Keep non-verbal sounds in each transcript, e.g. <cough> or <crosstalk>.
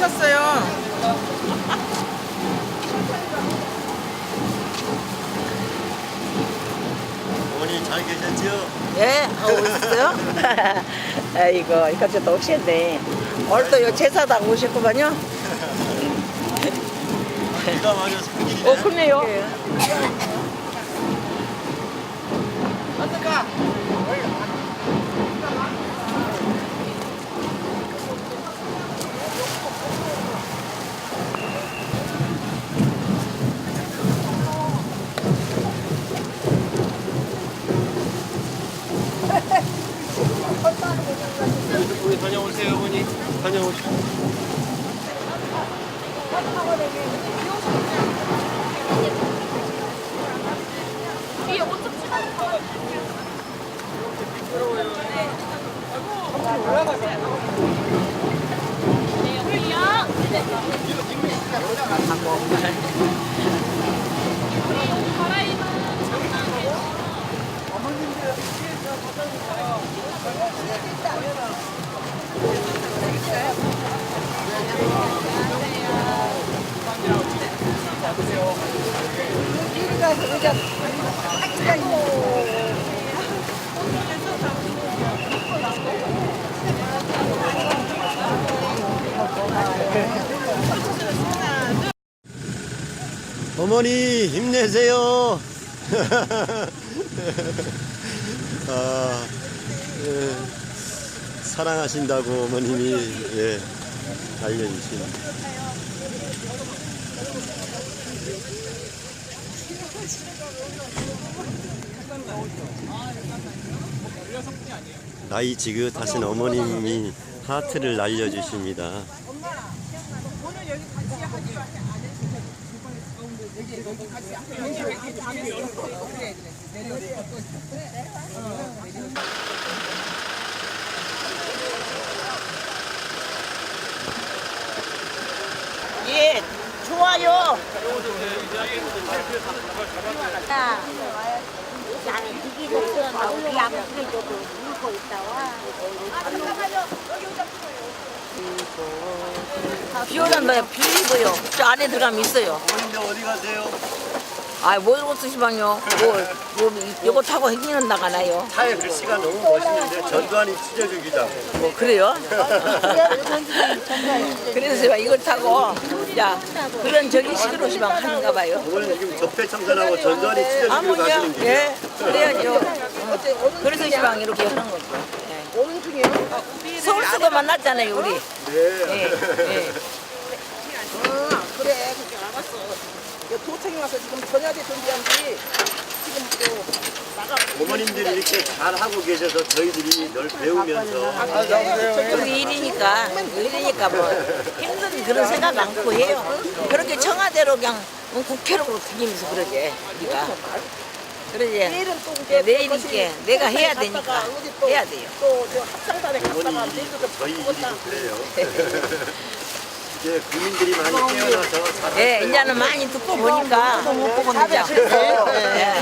오셨어요. 어머니 잘 계셨지요? 예, 오셨어요? <laughs> 아이고, 이것저것 오셨네. 오늘도 제사당 오셨구만요. 비가 맞아 생길이네. 그러네요. 어떡하? 머니 다녀오세요, 어머니. 다녀오세요. 어머니 힘내세요. <laughs> 아, 예, 사랑하신다고 어머님이 예, 알려주신. 나이 지긋하신 어머님이 하트를 날려주십니다. 예, 좋아요. 나는 이게 독서나 우리 아버지도 울고 있다 와. 비 오란다요. 비 입어요. 저 안에 들어가면 있어요. 어디 가세요? 아, 뭘 옷쓰시방요? 뭐, 뭐, 요거 타고 행리는 나가나요? 차의 글씨가 너무 멋있는데 전두환이 찢어주기다. 뭐, 그래요? <laughs> 그래서 이걸 타고, 야, 그런 저기 식으로 시방 하는가 봐요. 오늘 지금 적폐청산하고 전두환이 아무요 가시는 길이에요. 예, 그래야죠. 어, 그래서 시방 이렇게 하는 거죠. 오는 중이에요? 서울서도 만났잖아요, 우리. 네. 예, 예. 아, 그래. 그게 알았어. 도청에 와서 지금 전야제 준비한 지 지금 또 어머님들이 이렇게 잘 하고 계셔서 저희들이 늘 배우면서 우리 일이니까, 일이니까 뭐 힘든 그런 생각 않고 해요. 그렇게 청와대로 그냥 국회로 다니면서 그러지, 우리가. 그러지. 내일은 또 예, 이제 내일 그것이 있게 내가 해야 갔다가 되니까 어디 또- 해야 돼요. 또저 합창단에 갔다가 어머니 내일도 저희 또 일이고 그래요. 이제 국민들이 많이 깨어나서 잘 예, 이제는 많이 듣고 보니까 못 보고 이제.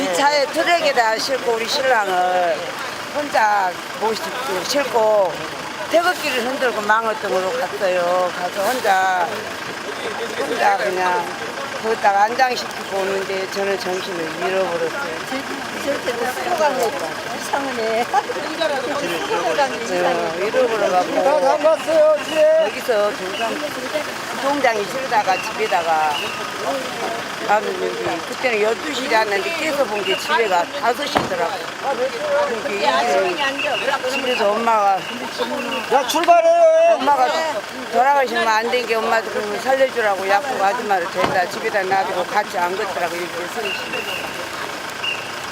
이 차에 트랙에다 싣고 우리 신랑을 혼자 모시고 싣고 태극기를 흔들고 망어등으로 갔어요. 가서 혼자 혼자 그냥 거기다가 안장시키고 오는데 저는 정신을 잃어버렸어요. 어, 잃어버려갖고. 여기서 동상, 동장이 실다가 집에다가 나는 여기 그때는 12시에 왔는데 깨서 본 게 집에가 5시더라고. 그러니까 집에서 엄마가 야 출발해요. 엄마가 돌아가시면 안 된 게 엄마도 그러면 살려주라고 약국 아줌마를 데려다 집에다 놔두고 같이 안 걷더라고 이렇게 서있시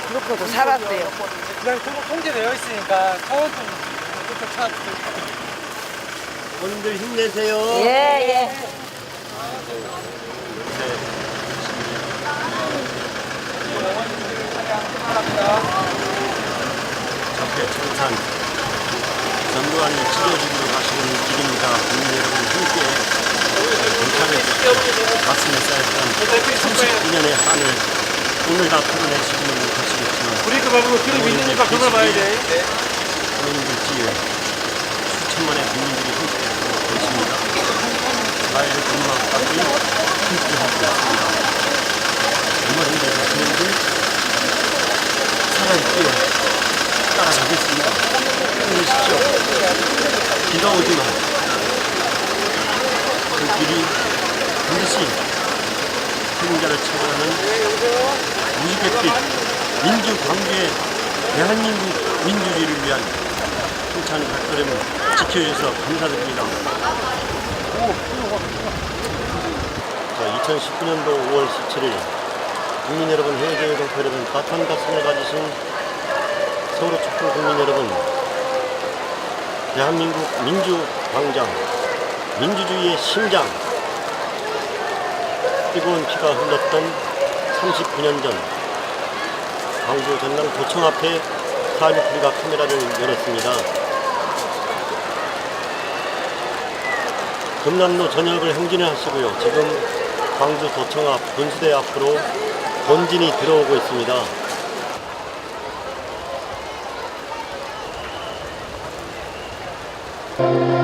그렇고도 살았어요. 그냥 통- 통제되어 있으니까 차원 좀 그쪽 차 어머님들 힘내세요. 예, 예. 적폐 청산 전두환이 찢어주기로 가시는 길입니다. 국민 여러분 함께 주시고 가슴에 쌓였던 39년의 한을 오늘 다 풀어내시기는 못하시겠지만 브레이크 밟으면 기름 있으니까 그걸 봐야 돼. 어머님들 뒤에 수천만의 국민들이 함께 계십니다. 나의 엄마까지 함께하고 있습니다. 어머님들 국민들 살아있기에 가겠습니다. 힘내십시오. 비가 오지만 그 길이 반드시 승자를 찾아가는 무지갯빛 민주광주의 대한민국 민주주의를 위한 힘찬 발걸음을 지켜주셔서 감사드립니다. 자, 2019년도 5월 17일 국민 여러분, 해외 동포 여러분, 따뜻한 가슴을 가지신 서울의 촛불 국민 여러분, 대한민국 민주 광장, 민주주의의 심장, 뜨거운 피가 흘렀던 39년 전 광주 전남 도청 앞에 사일프리가 카메라를 열었습니다. 금남로 전역을 행진을 하시고요. 지금 광주 도청 앞 분수대 앞으로 본진이 들어오고 있습니다. 총이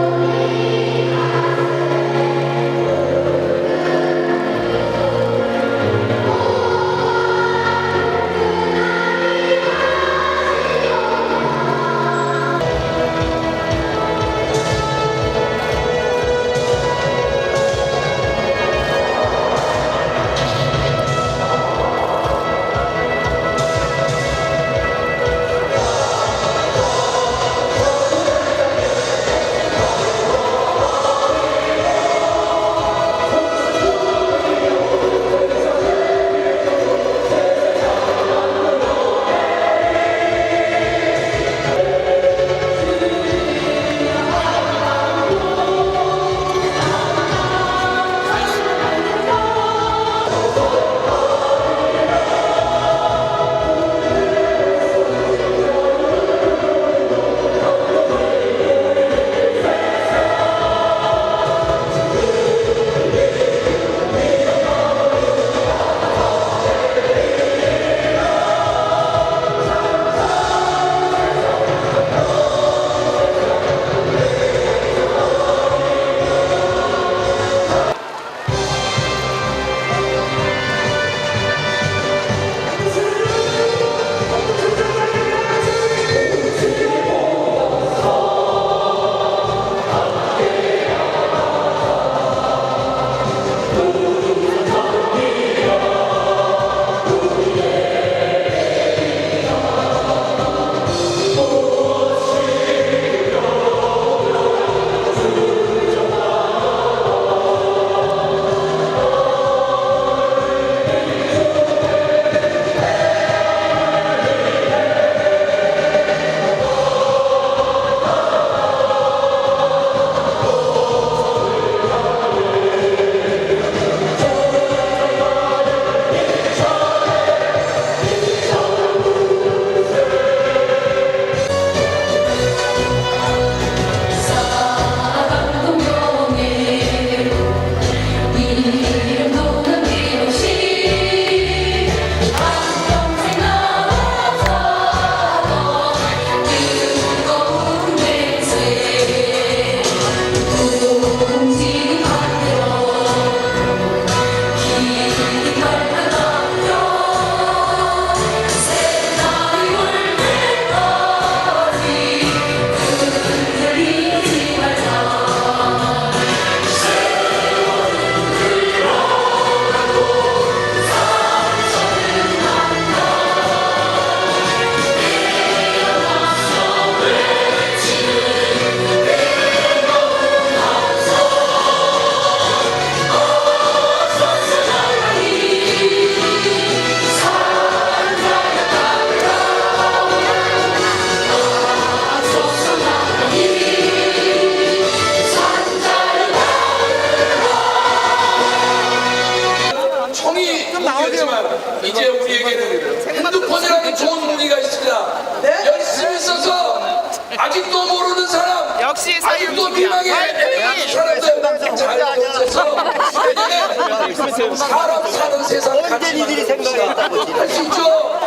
사람 사는 세상 같이 이들이 생각했다고 할수 있죠.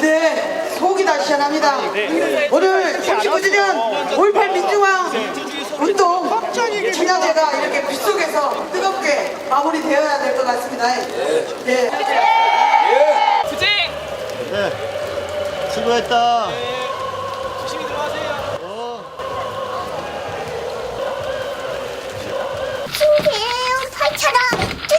네, 속이 다 시원합니다. 오늘 39주년 5.18 민중화 운동 기념회가 이렇게 빗속에서 뜨겁게 마무리되어야 될 것 같습니다. 네. 수고했다.